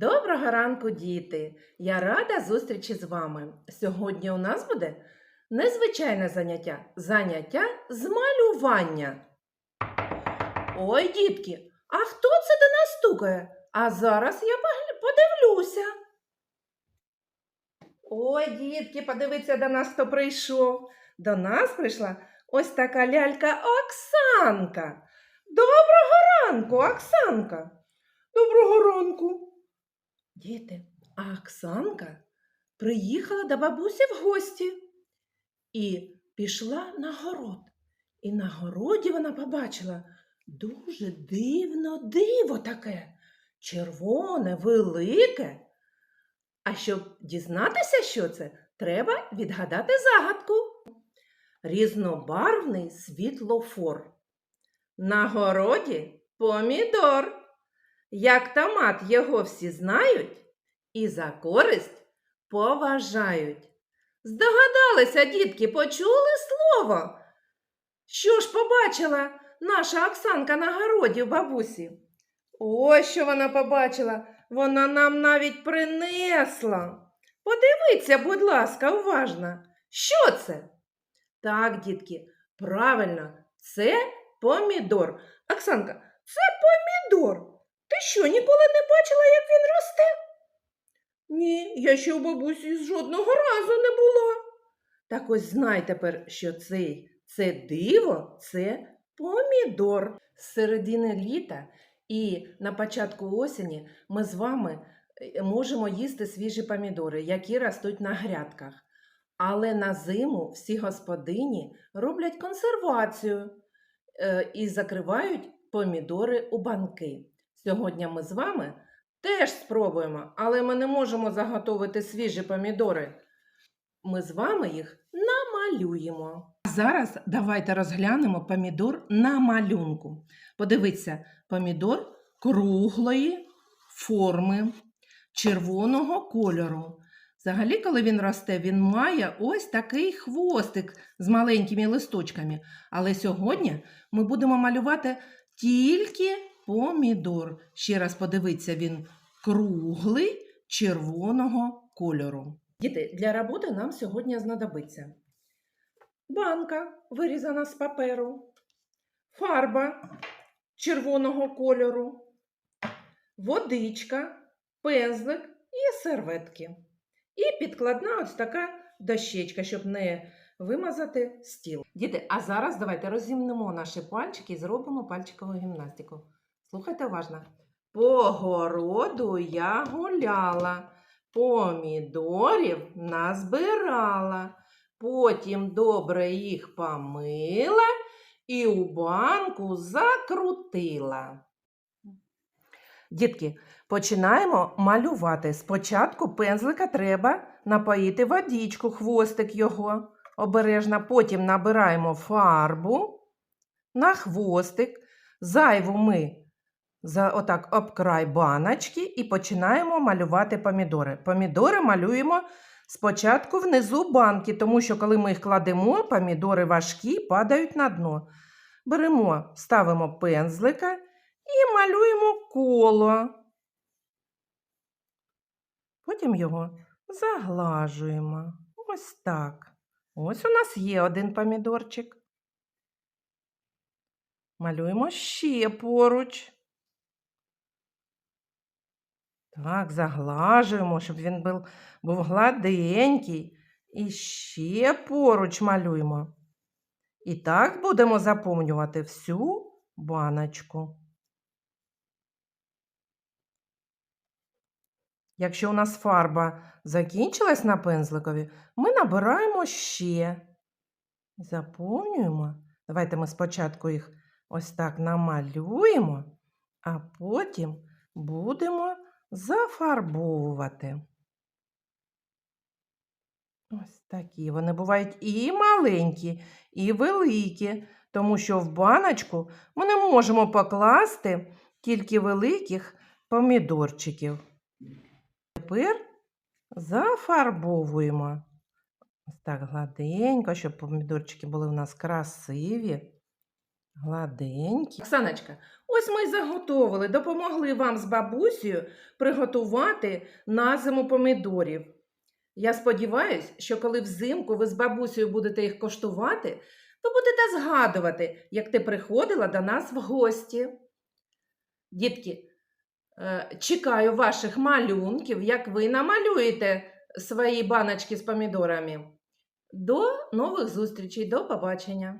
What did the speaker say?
Доброго ранку, діти! Я рада зустрічі з вами. Сьогодні у нас буде незвичайне заняття заняття з малювання. Ой, дітки, а хто це до нас стукає? А зараз я подивлюся. Ой, дітки, подивіться до нас, хто прийшов. До нас прийшла ось така лялька Оксанка. Доброго ранку, Оксанка. Доброго ранку. Діти, а Оксанка приїхала до бабусі в гості і пішла на город. І на городі вона побачила дуже дивно диво таке, червоне, велике. А щоб дізнатися, що це, треба відгадати загадку. Різнобарвний світлофор. На городі помідор. Як томат його всі знають і за користь поважають. Здогадалися, дітки, почули слово? Що ж побачила наша Оксанка на городі в бабусі? Ось що вона побачила, вона нам навіть принесла. Подивіться, будь ласка, уважно. Що це? Так, дітки, правильно, це помідор. Оксанка, це помідор. Ти що, ніколи не бачила, як він росте? Ні, я ще у бабусі жодного разу не була. Так ось знай тепер, що цей це диво, це помідор. З середини літа і на початку осені ми з вами е, можемо їсти свіжі помідори, які ростуть на грядках. Але на зиму всі господині роблять консервацію е, і закривають помідори у банки. Сьогодні ми з вами теж спробуємо, але ми не можемо заготовити свіжі помідори. Ми з вами їх намалюємо. А зараз давайте розглянемо помідор на малюнку. Подивіться, помідор круглої форми, червоного кольору. Взагалі, коли він росте, він має ось такий хвостик з маленькими листочками. Але сьогодні ми будемо малювати тільки помідор. Ще раз подивіться, він круглий червоного кольору. Діти, для роботи нам сьогодні знадобиться банка, вирізана з паперу, фарба червоного кольору, водичка, пензлик і серветки. І підкладна ось така дощечка, щоб не вимазати стіл. Діти, а зараз давайте розімнемо наші пальчики і зробимо пальчикову гімнастику. Слухайте уважно. По городу я гуляла, помідорів назбирала, потім добре їх помила і у банку закрутила. Дітки, починаємо малювати. Спочатку пензлика треба напоїти водичку, хвостик його обережно. Потім набираємо фарбу на хвостик. Зайву ми за, отак об край баночки і починаємо малювати помідори. Помідори малюємо спочатку внизу банки, тому що коли ми їх кладемо, помідори важкі падають на дно. Беремо, ставимо пензлика і малюємо коло. Потім його заглажуємо. Ось так. Ось у нас є один помідорчик. Малюємо ще поруч. Так, заглажуємо, щоб він був, був гладенький. І ще поруч малюємо. І так будемо заповнювати всю баночку. Якщо у нас фарба закінчилась на пензликові, ми набираємо ще. Заповнюємо. Давайте ми спочатку їх ось так намалюємо, а потім будемо зафарбовувати. Ось такі. Вони бувають і маленькі, і великі, тому що в баночку ми не можемо покласти тільки великих помідорчиків. Тепер зафарбовуємо. Ось так гладенько, щоб помідорчики були у нас красиві. Гладенькі. Оксаночка, ось ми заготовили, допомогли вам з бабусею приготувати на зиму помідорів. Я сподіваюся, що коли взимку ви з бабусею будете їх коштувати, ви будете згадувати, як ти приходила до нас в гості. Дітки, е, чекаю ваших малюнків, як ви намалюєте свої баночки з помідорами. До нових зустрічей, до побачення!